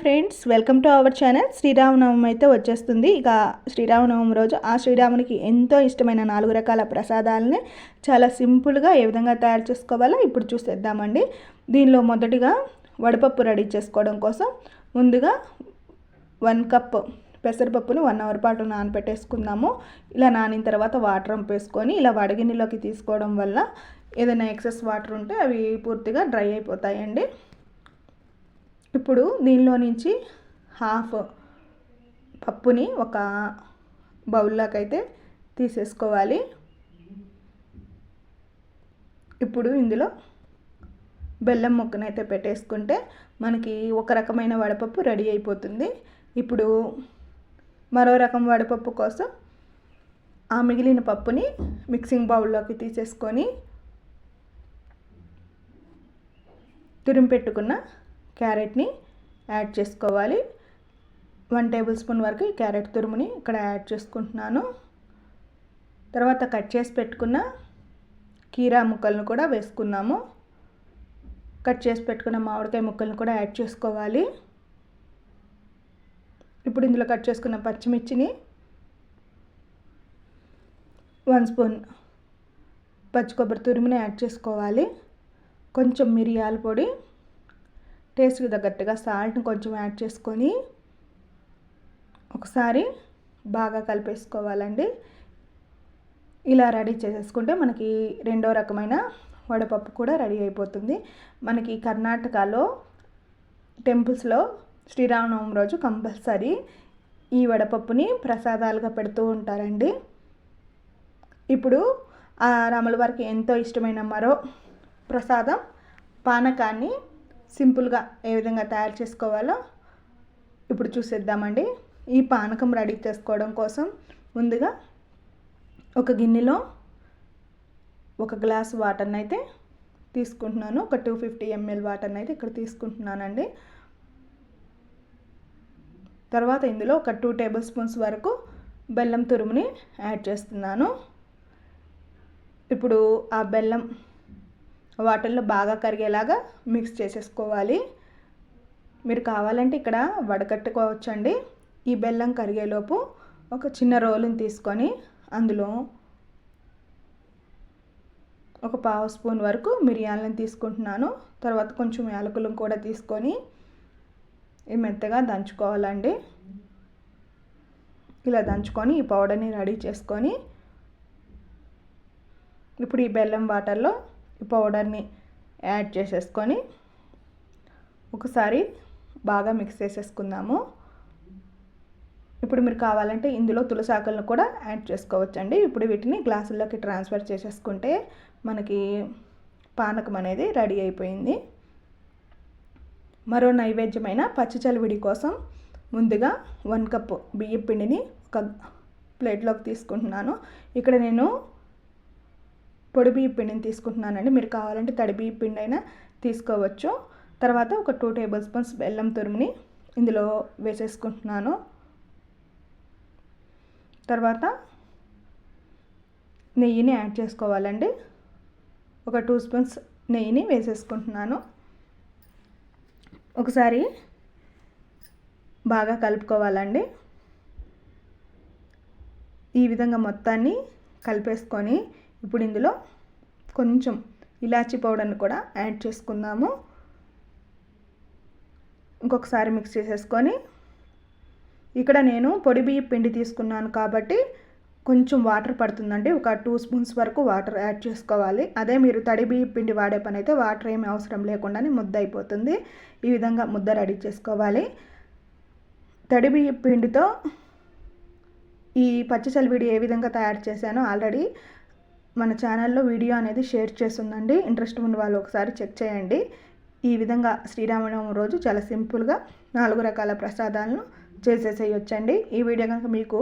Friends welcome to our channel. Sri Rama Navami అయితే వచ్చేస్తుంది. ఇక శ్రీరామనవమి రోజు ఆ శ్రీరామునికి ఎంతో ఇష్టమైన నాలుగు రకాల ప్రసాదాలని చాలా సింపుల్గా ఏ విధంగా తయారు చేసుకోవాలో ఇప్పుడు చూసేద్దామండి. దీనిలో మొదటిగా వడపప్పు రెడీ చేసుకోవడం కోసం ముందుగా వన్ కప్ పెసరపప్పుని వన్ అవర్ పాటు నానబెట్టేసుకుందాము ఇలా నానిన తర్వాత వాటర్ వేసుకొని ఇలా వడగిన్నెలోకి తీసుకోవడం వల్ల ఏదైనా ఎక్సెస్ వాటర్ ఉంటే అవి పూర్తిగా డ్రై అయిపోతాయండి. ఇప్పుడు దీనిలో నుంచి హాఫ్ పప్పుని ఒక బౌల్లోకి అయితే తీసేసుకోవాలి. ఇప్పుడు ఇందులో బెల్లం ముక్కనైతే పెట్టేసుకుంటే మనకి ఒక రకమైన వడపప్పు రెడీ అయిపోతుంది. ఇప్పుడు మరో రకం వడపప్పు కోసం ఆ మిగిలిన పప్పుని మిక్సింగ్ బౌల్లోకి తీసేసుకొని తురిమి పెట్టుకున్న క్యారెట్ని యాడ్ చేసుకోవాలి. వన్ టేబుల్ స్పూన్ వరకు ఈ క్యారెట్ తురుముని ఇక్కడ యాడ్ చేసుకుంటున్నాను. తర్వాత కట్ చేసి పెట్టుకున్న కీరా ముక్కలను కూడా వేసుకున్నాము. కట్ చేసి పెట్టుకున్న మామిడికాయ ముక్కలను కూడా యాడ్ చేసుకోవాలి. ఇప్పుడు ఇందులో కట్ చేసుకున్న పచ్చిమిర్చిని వన్ స్పూన్ పచ్చి కొబ్బరి తురుముని యాడ్ చేసుకోవాలి. కొంచెం మిరియాల పొడి టేస్ట్కి తగ్గట్టుగా సాల్ట్ని కొంచెం యాడ్ చేసుకొని ఒకసారి బాగా కలిపేసుకోవాలండి. ఇలా రెడీ చేసేసుకుంటే మనకి రెండో రకమైన వడపప్పు కూడా రెడీ అయిపోతుంది. మనకి కర్ణాటకలో టెంపుల్స్లో శ్రీరామనవమి రోజు కంపల్సరీ ఈ వడపప్పుని ప్రసాదాలుగా పెడుతూ ఉంటారండి. ఇప్పుడు ఆ రాముల వారికి ఎంతో ఇష్టమైన మరో ప్రసాదం పానకాన్ని సింపుల్గా ఏ విధంగా తయారు చేసుకోవాలో ఇప్పుడు చూసేద్దామండి. ఈ పానకం రెడీ చేసుకోవడం కోసం ముందుగా ఒక గిన్నెలో ఒక గ్లాస్ వాటర్ని అయితే తీసుకుంటున్నాను. ఒక టూ ఫిఫ్టీ ఎంఎల్ వాటర్ని అయితే ఇక్కడ తీసుకుంటున్నానండి. తర్వాత ఇందులో ఒక టూ టేబుల్ స్పూన్స్ వరకు బెల్లం తురుముని యాడ్ చేస్తున్నాను. ఇప్పుడు ఆ బెల్లం వాటర్లో బాగా కరిగేలాగా మిక్స్ చేసేసుకోవాలి. మీరు కావాలంటే ఇక్కడ వడకట్టుకోవచ్చండి. ఈ బెల్లం కరిగేలోపు ఒక చిన్న రోలుని తీసుకొని అందులో ఒక పావు స్పూన్ వరకు మిరియాలను తీసుకుంటున్నాను. తర్వాత కొంచెం యాలకులను కూడా తీసుకొని ఈ మెత్తగా దంచుకోవాలండి. ఇలా దంచుకొని ఈ పౌడర్ని రెడీ చేసుకొని ఇప్పుడు ఈ బెల్లం వాటర్లో ఈ పౌడర్ని యాడ్ చేసేసుకొని ఒకసారి బాగా మిక్స్ చేసేసుకుందాము. ఇప్పుడు మీరు కావాలంటే ఇందులో తులసాకులను కూడా యాడ్ చేసుకోవచ్చండి. ఇప్పుడు వీటిని గ్లాసుల్లోకి ట్రాన్స్ఫర్ చేసేసుకుంటే మనకి పానకం అనేది రెడీ అయిపోయింది. మరో నైవేద్యమైన పచ్చిచలివిడి కోసం ముందుగా వన్ కప్ బియ్యం పిండిని ఒక ప్లేట్లోకి తీసుకుంటున్నాను. ఇక్కడ నేను పొడి బియ్య పిండిని తీసుకుంటున్నానండి. మీరు కావాలంటే తడి బియ్య పిండి అయినా తీసుకోవచ్చు. తర్వాత ఒక టూ టేబుల్ స్పూన్స్ బెల్లం తురుముని ఇందులో వేసేసుకుంటున్నాను. తర్వాత నెయ్యిని యాడ్ చేసుకోవాలండి. ఒక టూ స్పూన్స్ నెయ్యిని వేసేసుకుంటున్నాను. ఒకసారి బాగా కలుపుకోవాలండి. ఈ విధంగా మొత్తాన్ని కలిపేసుకొని ఇప్పుడు ఇందులో కొంచెం ఇలాచీ పౌడర్ని కూడా యాడ్ చేసుకుందాము. ఇంకొకసారి మిక్స్ చేసేసుకొని ఇక్కడ నేను పొడి బియ్య పిండి తీసుకున్నాను కాబట్టి కొంచెం వాటర్ పడుతుందండి. ఒక టూ స్పూన్స్ వరకు వాటర్ యాడ్ చేసుకోవాలి. అదే మీరు తడి బియ్య పిండి వాడే పని అయితే వాటర్ ఏమి అవసరం లేకుండానే ముద్ద అయిపోతుంది. ఈ విధంగా ముద్ద రెడీ చేసుకోవాలి. తడి బియ్య పిండితో ఈ పచ్చి చలివిడి ఏ విధంగా తయారు చేశానో ఆల్రెడీ మన ఛానల్లో వీడియో అనేది షేర్ చేస్తుందండి. ఇంట్రెస్ట్ ఉన్న వాళ్ళు ఒకసారి చెక్ చేయండి. ఈ విధంగా శ్రీరామనవమి రోజు చాలా సింపుల్గా నాలుగు రకాల ప్రసాదాలను చేసేసేయొచ్చండి. ఈ వీడియో కనుక మీకు